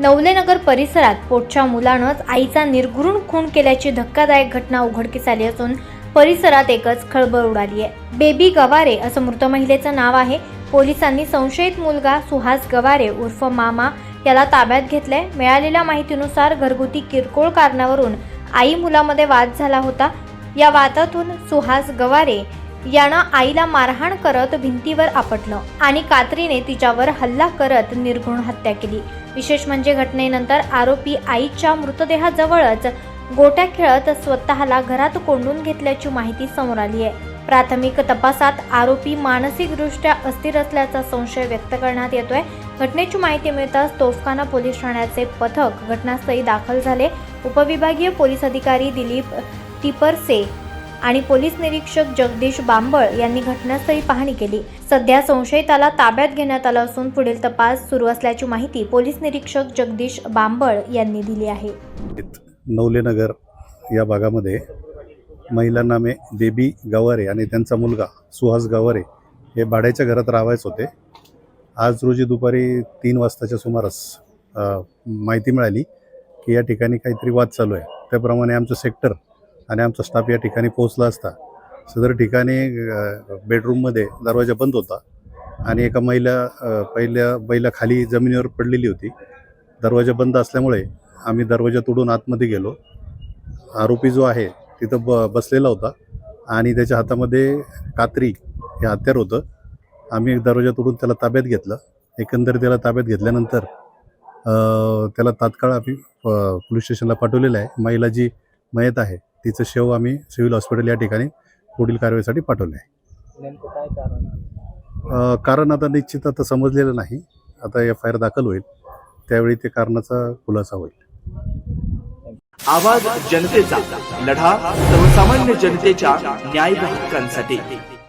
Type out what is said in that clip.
नवलेनगर परिसरात पोटच्या मुलानंच आईचा निर्घृण खून केल्याची धक्कादायक घटना उघडकीस आली असून परिसरात एकच खळबळ उडाली आहे. बेबी गवारे असं मृत महिलेचं नाव आहे. पोलिसांनी संशयित मुलगा सुहास गवारे उर्फ मामा याला ताब्यात घेतलंय. मिळालेल्या माहितीनुसार घरगुती किरकोळ कारणावरून आई मुलामध्ये वाद झाला होता. या वादातून सुहास गवारे यानं आईला मारहाण करत भिंतीवर आपटलं आणि कात्रीने तिच्यावर हल्ला करत निर्घुण हत्या केली. विशेष म्हणजे घटनेनंतर आरोपी आईच्या मृतदेहाजवळच गोट्या खेळत स्वतःला घरात कोंडून घेतल्याची माहिती समोर आली आहे. प्राथमिक तपासात आरोपी मानसिकदृष्ट्या अस्थिर असल्याचा संशय व्यक्त करण्यात येतोय. घटनेची माहिती मिळताच तोफखाना पोलीस ठाण्याचे पथक घटनास्थळी दाखल झाले. उपविभागीय पोलीस अधिकारी दिलीप टिपरसे आणि पोलीस निरीक्षक जगदीश बांबळ यांनी घटनास्थळी पाहणी केली. सध्या संशयिताला ताब्यात घेण्यात आला असून पुढील तपास सुरू असल्याची माहिती पोलीस निरीक्षक जगदीश बांबळ यांनी दिली आहे. नवलेनगर या भागामध्ये महिलांना मे बेबी गवारे आणि त्यांचा मुलगा सुहास गवारे हे भाड्याच्या घरात राहायच होते. आज रोजी दुपारी तीन वाजताच्या सुमारास माहिती मिळाली की या ठिकाणी काहीतरी वाद चालू आहे. त्याप्रमाणे आमचं सेक्टर आणि आमचा स्टाफ या ठिकाणी पोहोचला असता. सदर ठिकाणी बेडरूममध्ये दरवाजा बंद होता आणि एका महिला पहिल्या महिला खाली जमिनीवर पडलेली होती. दरवाजा बंद असल्यामुळे आम्ही दरवाजा तोडून आतमध्ये गेलो. आरोपी जो आहे तिथं ब बसलेला होता आणि त्याच्या हातामध्ये कात्री हे हत्यार होतं. आम्ही एक दरवाजा तोडून त्याला ताब्यात घेतलं. एकंदर त्याला ताब्यात घेतल्यानंतर त्याला तात्काळ आम्ही पोलीस स्टेशनला पाठवलेलं आहे. महिला जी मयत आहे तिचं शव आम्ही सिव्हिल हॉस्पिटल या ठिकाणी पुढील कारवाईसाठी पाठवलं आहे. नेमकं काय कारण आहे? अ, कारण आता निश्चित आता समजलेलं नाही. आता एफ आय आर दाखल होईल. त्यावेळी ते कारणाचा खुलासा होईल. आवाज जनतेचा लढा सर्वसामान्य जनतेच्या न्याय हक्कांसाठी